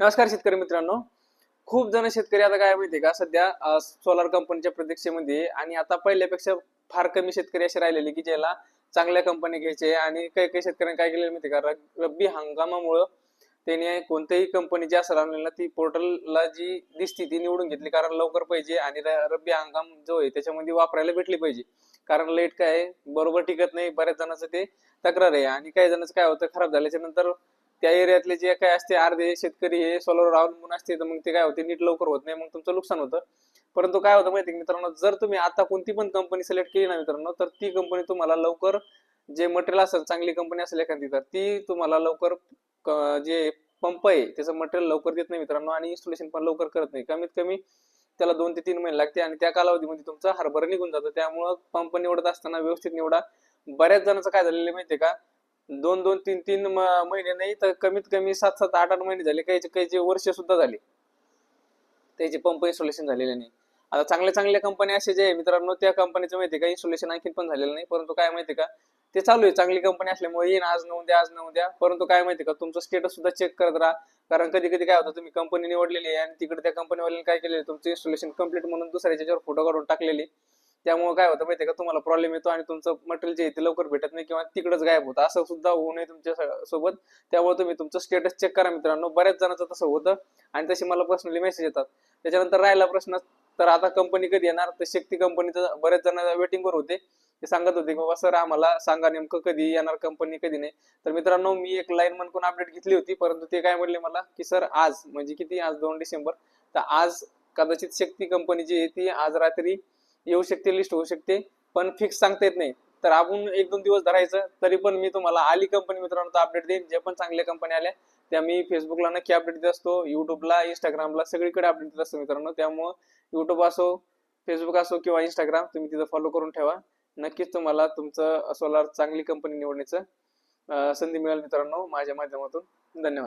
नमस्कार शेतकरी मित्रांनो. खूप जण शेतकरी आता काय माहितीये का सध्या सोलार कंपनीच्या प्रतीक्षेमध्ये आणि आता पहिल्यापेक्षा फार कमी शेतकरी असे राहिलेले की ज्याला चांगल्या कंपनी घ्यायचे आणि काही काही शेतकऱ्यांनी काय केलेलं माहितीये का रब्बी हंगामामुळं त्याने कोणत्याही कंपनी जी असेल ना ती पोर्टलला जी दिसती ती निवडून घेतली कारण लवकर पाहिजे आणि रब्बी हंगाम जो आहे त्याच्यामध्ये वापरायला भेटली पाहिजे. कारण लेट काय आहे, बरोबर टिकत नाही बऱ्याच जणांचं ते तक्रार आहे आणि काही जणांचं काय होतं खराब झाल्याच्यानंतर त्या एरियातले जे काय असते अर्धे शेतकरी हे सोलर अवलंबून असते तर मग ते काय होते नीट लवकर होत नाही मग तुमचं नुकसान होतं. परंतु काय होतं माहिती मित्रांनो जर तुम्ही आता कोणती पण कंपनी सिलेक्ट केली ना मित्रांनो तर ती कंपनी तुम्हाला लवकर जे मटेरियल असेल चांगली कंपनी असेल एखादी तर ती तुम्हाला लवकर जे पंप आहे त्याचं मटेरियल लवकर देत नाही मित्रांनो आणि इन्स्टॉलेशन पण लवकर करत नाही. कमीत कमी त्याला दोन ते तीन महिने लागते आणि त्या कालावधीमध्ये तुमचा हरभरा निघून जातो. त्यामुळं पंप निवडत असताना व्यवस्थित निवडा. बऱ्याच जणांचं काय झालेलं आहे माहितीये का दोन दोन तीन तीन महिने नाही तर कमीत कमी सात सात आठ आठ महिने झाले. काहीचे काही वर्ष सुद्धा झाले. त्याचे पंप इन्स्टॉलेशन झालेले नाही. आता चांगल्या चांगल्या कंपन्या असे जे आहे मित्रांनो त्या कंपनीचं माहिती का? इन्स्टॉलेशन आणखी पण झालेलं नाही. परंतु काय माहिती का? ते चालू आहे. चांगली कंपनी असल्यामुळे येईन. आज नऊ द्या आज नऊ द्या परंतु काय माहिती का? तुमचं स्टेटस सुद्धा चेक करत राहा. कारण कधी कधी काय होतं तुम्ही कंपनी निवडलेली आहे आणि तिकडे त्या कंपनीवाल्याने काय केलेलं तुमचं इन्स्टॉलेशन कंप्लीट म्हणून दुसऱ्या याच्यावर फोटो काढून टाकलेले त्यामुळे काय होतं माहितीये का तुम्हाला प्रॉब्लेम येतो आणि तुमचं मटेरियल जे आहे ते लवकर भेटत नाही किंवा तिकडच गायब होतं. असं सुद्धा होऊ नये तुमच्यासोबत. त्यामुळे तुम्ही तुमचं स्टेटस चेक करा मित्रांनो. बऱ्याच जणांचं तसं होतं आणि तसे मला पर्सनली मेसेज येतात. त्याच्यानंतर राहिला प्रश्न तर आता कंपनी कधी येणार? तर शक्ती कंपनीचं बरेच जण वेटिंगवर होते. ते सांगत होते की बाबा सर आम्हाला सांगा नेमकं कधी येणार कंपनी कधी नाही. तर मित्रांनो मी एक लाईन म्हणून अपडेट घेतली होती परंतु ते काय म्हणले मला की सर आज म्हणजे किती? आज दोन डिसेंबर. तर आज कदाचित शक्ती कंपनी जी आहे ती आज रात्री येऊ शकते लिस्ट होऊ शकते पण फिक्स सांगता येत नाही. तर आपण एक दोन दिवस धरायचं तरी पण मी तुम्हाला आली कंपनी मित्रांनो तर अपडेट देईन. जे पण चांगल्या कंपनी आल्या त्या मी फेसबुकला नक्की अपडेट देत असतो युट्यूबला इंस्टाग्रामला सगळीकडे अपडेट देत असतो मित्रांनो. त्यामुळं युट्यूब असो फेसबुक असो किंवा इंस्टाग्राम तुम्ही तिथं फॉलो करून ठेवा. नक्कीच तुम्हाला तुमचं सोलार चांगली कंपनी निवडण्याचं संधी मिळेल मित्रांनो माझ्या माध्यमातून. धन्यवाद.